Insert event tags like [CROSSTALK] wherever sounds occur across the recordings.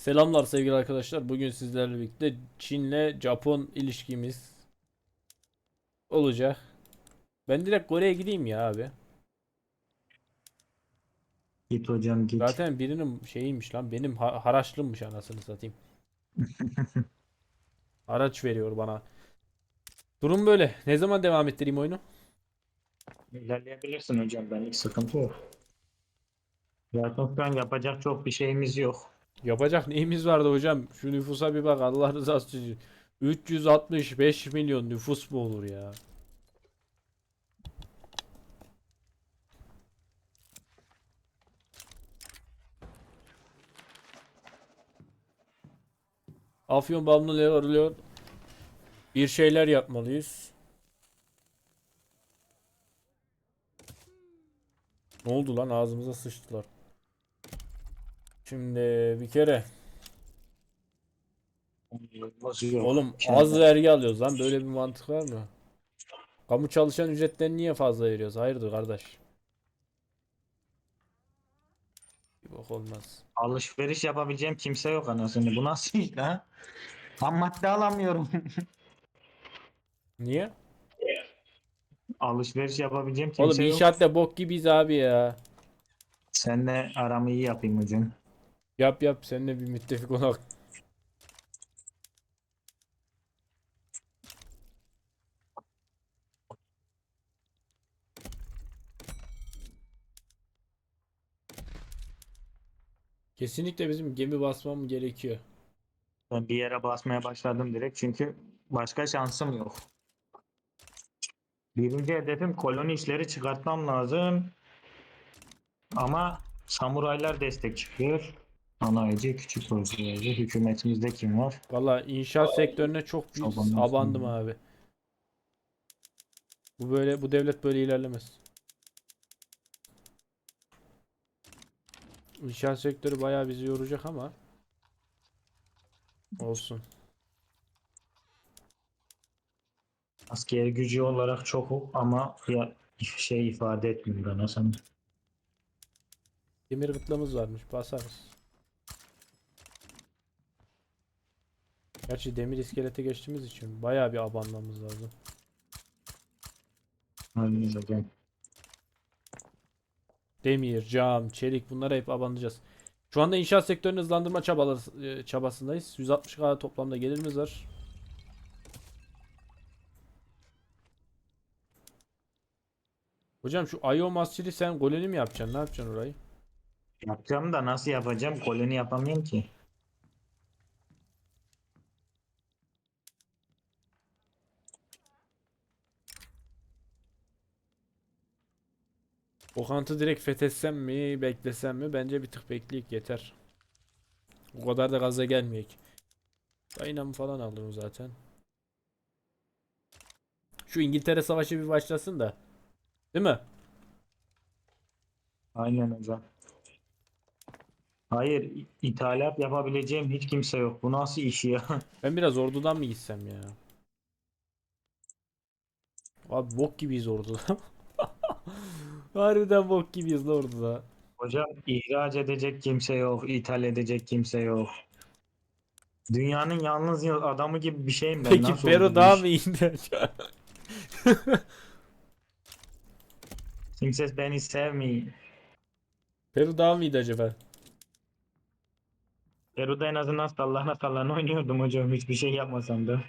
Selamlar sevgili arkadaşlar. Bugün sizlerle birlikte Çin'le Japon ilişkimiz olacak. Ben direkt Kore'ye gideyim ya abi. Git hocam git. Zaten birinin şeyiymiş lan benim ha haraçlımmış anasını satayım. [LAUGHS] Haraç veriyor bana. Durum böyle. Ne zaman devam ettireyim oyunu? İlerleyebilirsin hocam benlik sıkıntı yok. Zaten şu an yapacak çok bir şeyimiz yok. Yapacak neyimiz vardı hocam? Şu nüfusa bir bak Allah rızası için. 365 milyon nüfus mu olur ya? Afyon bağımlılığı arılıyor. Bir şeyler yapmalıyız. Ne oldu lan ağzımıza sıçtılar. Şimdi bir kere Yok. Oğlum az vergi alıyoruz lan. Böyle bir mantık var mı? Kamu çalışan ücretlerini niye fazla veriyoruz? Hayırdır kardeş? Bir bok olmaz. Alışveriş yapabileceğim kimse yok anasını. Bu nasıl iş lan? Ham madde alamıyorum. [LAUGHS] Niye? Alışveriş yapabileceğim Oğlum kimse yok. inşaatta bok gibiyiz abi ya. Seninle aramı iyi yapayım hocam. Yap yap seninle bir müttefik olalım. Kesinlikle bizim gemi basmam gerekiyor. Ben bir yere basmaya başladım direkt çünkü başka şansım yok. Birinci hedefim koloni işleri çıkartmam lazım. Ama samuraylar destek çıkıyor. Sanayici, küçük projeleri, hükümetimizde kim var? Valla inşaat sektörüne çok büyük Abandım abandım abi. Bu böyle bu devlet böyle ilerlemez. İnşaat sektörü bayağı bizi yoracak ama olsun. Asker gücü olarak çok ama ya, şey ifade etmiyor bana sana. Demir gıtlamız varmış basarız. Gerçi demir iskelete geçtiğimiz için bayağı bir abanmamız lazım. Hocam. Demir, cam, çelik bunlara hep abanacağız. Şu anda inşaat sektörünü hızlandırma çabaları, e, çabasındayız. 160k toplamda gelirimiz var. Hocam şu Ayo Masjid'i sen golünü mü yapacaksın? Ne yapacaksın orayı? Yapacağım da nasıl yapacağım? Koloni yapamıyorum ki. Okant'ı direkt fethetsem mi, beklesem mi? Bence bir tık bekleyip yeter. O kadar da gaza gelmeyek. Dynamo falan aldım zaten. Şu İngiltere Savaşı bir başlasın da. Değil mi? Aynen hocam. Hayır, ithalat yapabileceğim hiç kimse yok. Bu nasıl iş ya? [LAUGHS] Ben biraz ordudan mı gitsem ya? Abi bok gibiyiz orduda. [LAUGHS] Harbiden bok gibiyiz la orduda. Hocam ihraç edecek kimse yok, ithal edecek kimse yok. Dünyanın yalnız ya- adamı gibi bir şeyim ben. Peki Nasıl bu [LAUGHS] daha mı iyiydi acaba? Kimse beni sevmiyor. Peru daha mı iyiydi acaba? Peru'da en azından sallana sallana oynuyordum hocam. Hiçbir şey yapmasam da.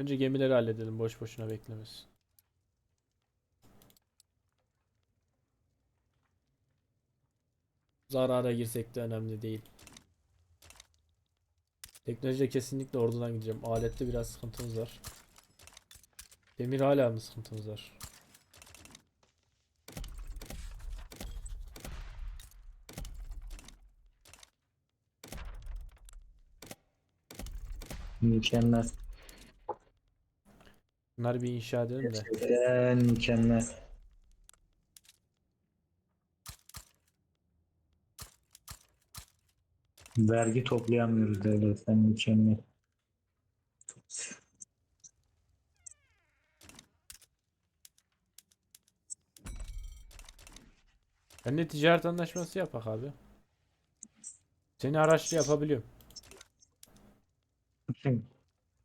Önce gemileri halledelim boş boşuna beklemesin. Zarara girsek de önemli değil. Teknolojide kesinlikle ordudan gideceğim. Alette biraz sıkıntımız var. Demir hala mı sıkıntımız var? Mükemmel. Bunları bir inşa edelim de. Gerçekten mükemmel. Vergi toplayamıyoruz devletten mükemmel. Ben de ticaret anlaşması yapak abi. Seni araçlı yapabiliyorum.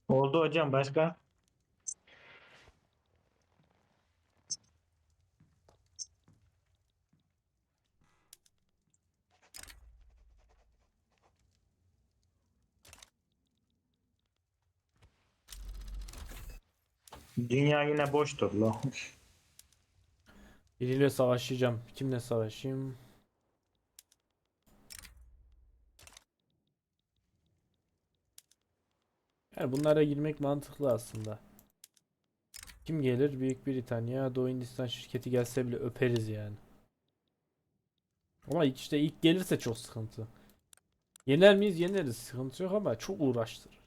Oldu hocam başka? Dünya yine boştur la. Biriyle savaşacağım. Kimle savaşayım? Yani bunlara girmek mantıklı aslında. Kim gelir? Büyük Britanya, Doğu Hindistan şirketi gelse bile öperiz yani. Ama işte ilk gelirse çok sıkıntı. Yener miyiz? Yeneriz. Sıkıntı yok ama çok uğraştırır.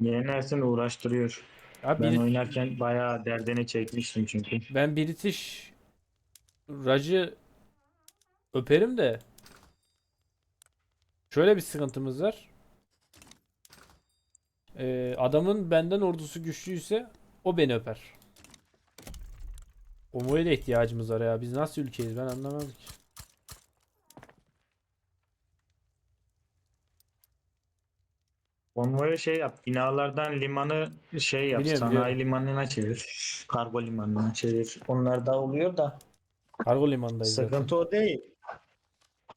Yenersin uğraştırıyor. Ya Ben Brit- oynarken bayağı derdini çekmiştim çünkü. Ben British Raj'ı öperim de şöyle bir sıkıntımız var. Ee, adamın benden ordusu güçlüyse o beni öper. Konvoya da ihtiyacımız var ya. Biz nasıl ülkeyiz ben anlamadım ki. Konvoya şey yap. Binalardan limanı şey yap. Biliyorum, sanayi biliyorum. limanına çevir. Kargo limanına çevir. Onlar da oluyor da. Kargo limanındayız zaten. Sıkıntı o değil.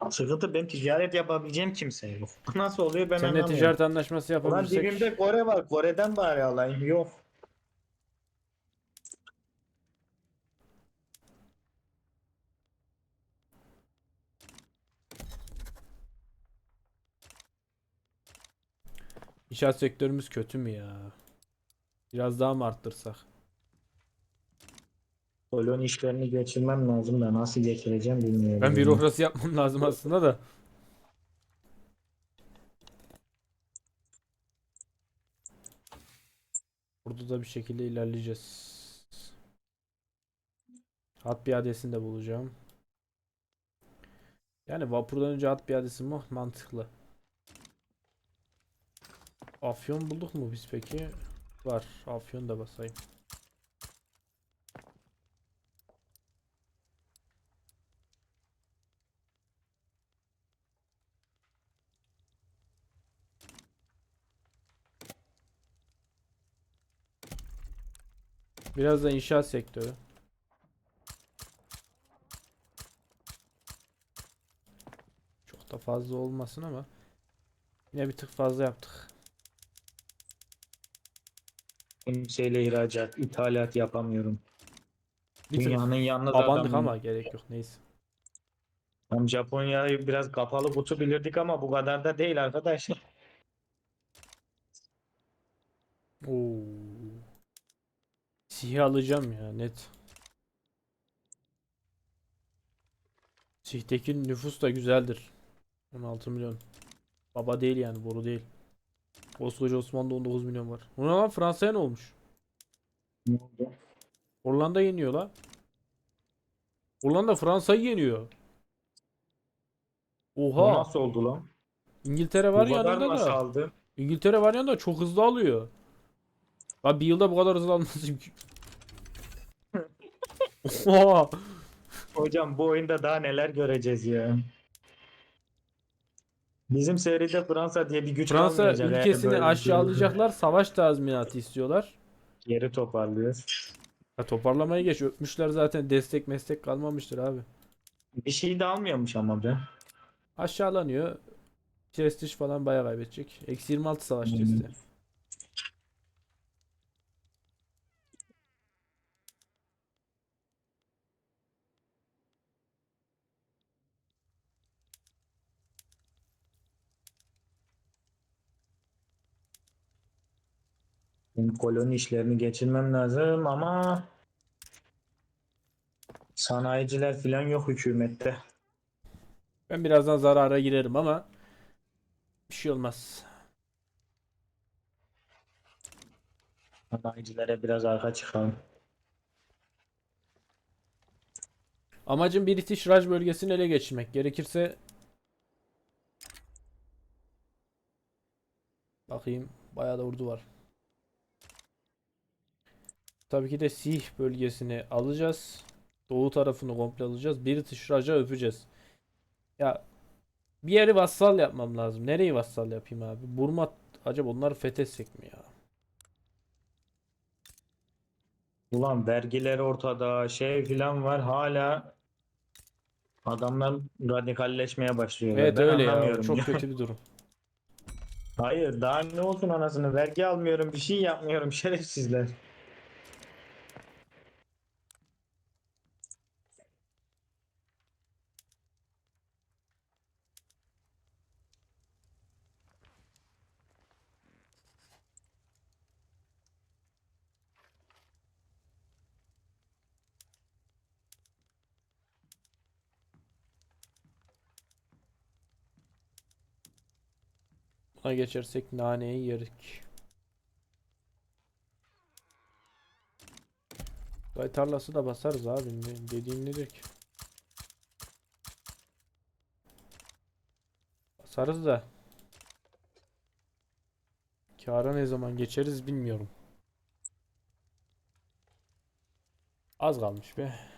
Sıkıntı ben ticaret yapabileceğim kimse yok. [LAUGHS] Nasıl oluyor ben Seninle anlamıyorum. ticaret anlaşması Ulan yapabilirsek. dibimde Kore var. Kore'den bari alayım. Yok. İnşaat sektörümüz kötü mü ya? Biraz daha mı arttırsak? Kolon işlerini geçirmem lazım da nasıl geçireceğim bilmiyorum. Ben bürokrasi yapmam lazım aslında da. Burada da bir şekilde ilerleyeceğiz. At piyadesini de bulacağım. Yani vapurdan önce at piyadesi mi? Mantıklı. Afyon bulduk mu biz peki? Var. Afyon da basayım. Biraz da inşaat sektörü. Çok da fazla olmasın ama yine bir tık fazla yaptık. Kimseyle ihracat, ithalat yapamıyorum. Bir tık Dünyanın yalnız abandık adamı. ama gerek yok neyse. Tam Japonya'yı biraz kapalı kutu bilirdik ama bu kadar da değil arkadaşlar. [LAUGHS] Oo. Sih'i alacağım ya net. Sih'teki nüfus da güzeldir. 16 milyon. Baba değil yani boru değil. Koskoca Osmanlı'da 19 milyon var. Bu ne lan Fransa'ya ne olmuş? Ne oldu? Hollanda yeniyor la. Hollanda Fransa'yı yeniyor. Bu Oha. nasıl oldu lan? İngiltere var bu yanında da. aldı? İngiltere var yanında çok hızlı alıyor. Abi bir yılda bu kadar hızlı alması [LAUGHS] Oha. Hocam bu oyunda daha neler göreceğiz ya. Bizim seride Fransa diye bir güç Fransa kalmayacak ülkesini şey aşağılayacaklar. Savaş tazminatı istiyorlar. Geri toparlıyoruz. Ya toparlamayı geç. Öpmüşler zaten. Destek meslek kalmamıştır abi. Bir şey de almıyormuş ama be. Aşağılanıyor. Prestij falan bayağı kaybedecek. Eksi 26 savaş testi. Benim koloni işlerini geçirmem lazım ama sanayiciler falan yok hükümette. Ben birazdan zarara girerim ama bir şey olmaz. Sanayicilere biraz arka çıkalım. Amacım British Raj bölgesini ele geçirmek. Gerekirse bakayım bayağı da ordu var. Tabii ki de Sih bölgesini alacağız. Doğu tarafını komple alacağız. British Raj'a öpeceğiz. Ya bir yeri vassal yapmam lazım. Nereyi vassal yapayım abi? Burma acaba onları fethetsek mi ya? Ulan vergiler ortada, şey filan var hala adamlar radikalleşmeye başlıyorlar. Evet Ben öyle ya. Çok ya. kötü bir durum. Hayır daha ne olsun anasını vergi almıyorum bir şey yapmıyorum [LAUGHS] şerefsizler. Buna geçersek naneyi yerik. Bay tarlası da basarız abi. Dediğin nedir ki? Basarız da. Kâra ne zaman geçeriz bilmiyorum. Az kalmış be.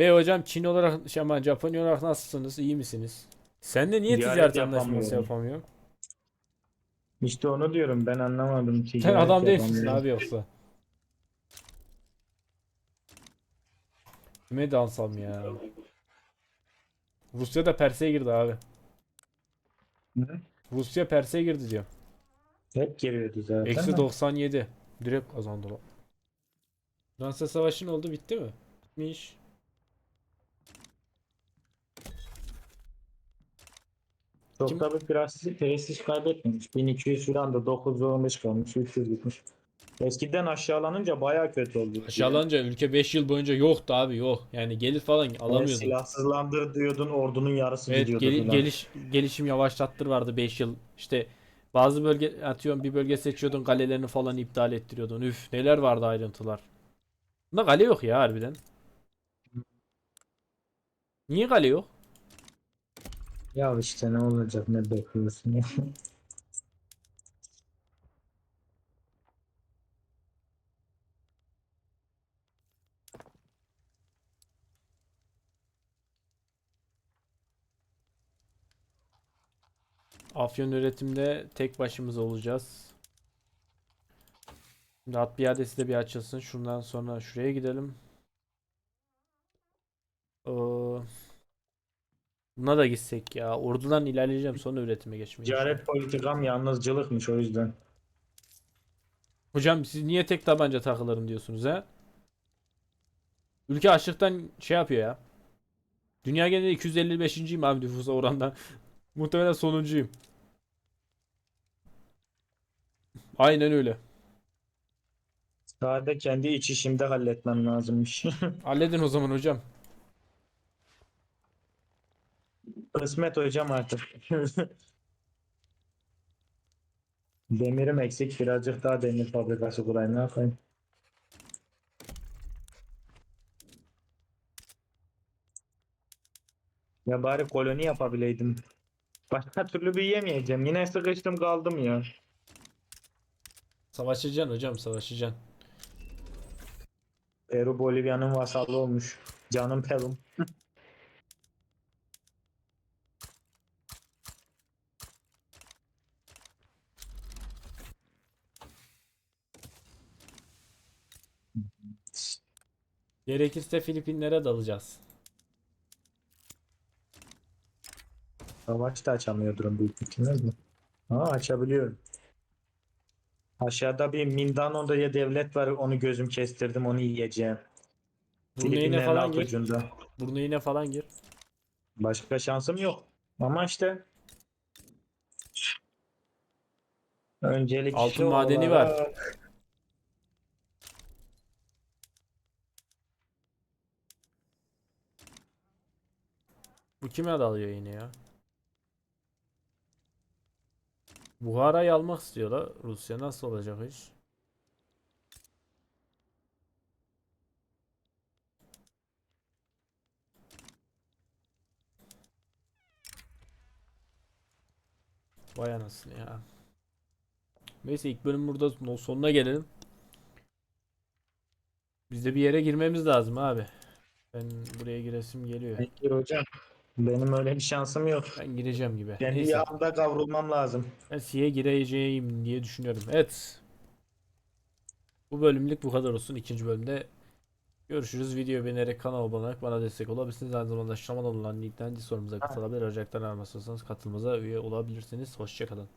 Ve hocam Çin olarak, şey aman Japonya olarak nasılsınız? İyi misiniz? Sen de niye Ziyaret ticaret anlaşması yapamıyorum. İşte onu diyorum ben anlamadım. Sen ticaret adam değil misin yapamıyorum. abi yoksa? Kime dansam ya? Rusya da Pers'e girdi abi. Hı? Rusya Pers'e girdi diyor. Hep geliyordu zaten. Eksi de. 97. Direkt kazandılar. Fransa Savaşı ne oldu? Bitti mi? Bitmiş. Çok Kim- da bir prestij, prestij kaybetmemiş. 1200 falan da 915 kalmış. 300 gitmiş. Eskiden aşağılanınca baya kötü oldu. Aşağılanınca ülke 5 yıl boyunca yoktu abi yok. Yani gelir falan Evet, alamıyordun. silahsızlandır diyordun ordunun yarısı Evet gidiyordu geli- falan. geliş gelişim yavaşlattır vardı 5 yıl. İşte bazı bölge atıyorum bir bölge seçiyordun kalelerini falan iptal ettiriyordun. Üf neler vardı ayrıntılar. Bunda kale yok ya harbiden. Niye kale yok? Ya işte ne olacak ne bekliyorsun ya. Afyon üretimde tek başımıza olacağız. Şimdi at piyadesi de bir açılsın. Şundan sonra şuraya gidelim. Ee, buna da gitsek ya. Ordudan ilerleyeceğim sonra üretime geçmeye. Ticaret politikam yalnızcılıkmış o yüzden. Hocam siz niye tek tabanca takılırım diyorsunuz ha? Ülke açlıktan şey yapıyor ya. Dünya genelinde 255.yim abi nüfusa orandan. [LAUGHS] Muhtemelen sonuncuyum. Aynen öyle. Sadece kendi iç işimde halletmem lazımmış. [LAUGHS] Halledin o zaman hocam. Kısmet hocam artık. [LAUGHS] Demirim eksik birazcık daha demir fabrikası kurayım ne yapayım. Ya bari koloni yapabileydim. Başka türlü büyüyemeyeceğim. Yine sıkıştım kaldım ya. Savaşacaksın hocam savaşacaksın. Peru Bolivya'nın vasallı olmuş. Canım Peru'm. [LAUGHS] Gerekirse Filipinlere dalacağız. Savaş da açamıyordur büyük ihtimalle. Ha açabiliyorum. Aşağıda bir Mindano'da ya devlet var onu gözüm kestirdim onu yiyeceğim. Brunei'ne Filipinlerin falan alt gir. ucunda. Brunei'ne falan gir. Başka şansım yok. Ama işte öncelik Altın madeni var. olarak- Bu kime dalıyor yine ya? Buhara'yı almak istiyorlar. Rusya nasıl olacak iş? Vay anasını ya. Neyse ilk bölüm burada sonuna gelelim. Biz de bir yere girmemiz lazım abi. Ben buraya giresim geliyor. Peki hocam. Benim öyle bir şansım yok. Ben gireceğim gibi. Kendi Neyse. yağımda kavrulmam lazım. Ben C'ye gireceğim diye düşünüyorum. Evet. Bu bölümlük bu kadar olsun. İkinci bölümde görüşürüz. Videoyu beğenerek kanala abone olarak bana destek olabilirsiniz. Aynı zamanda aşağıdan olan linkten Discord'umuza katılabilir. Ocaktan almazsanız katılımıza üye olabilirsiniz. Hoşçakalın.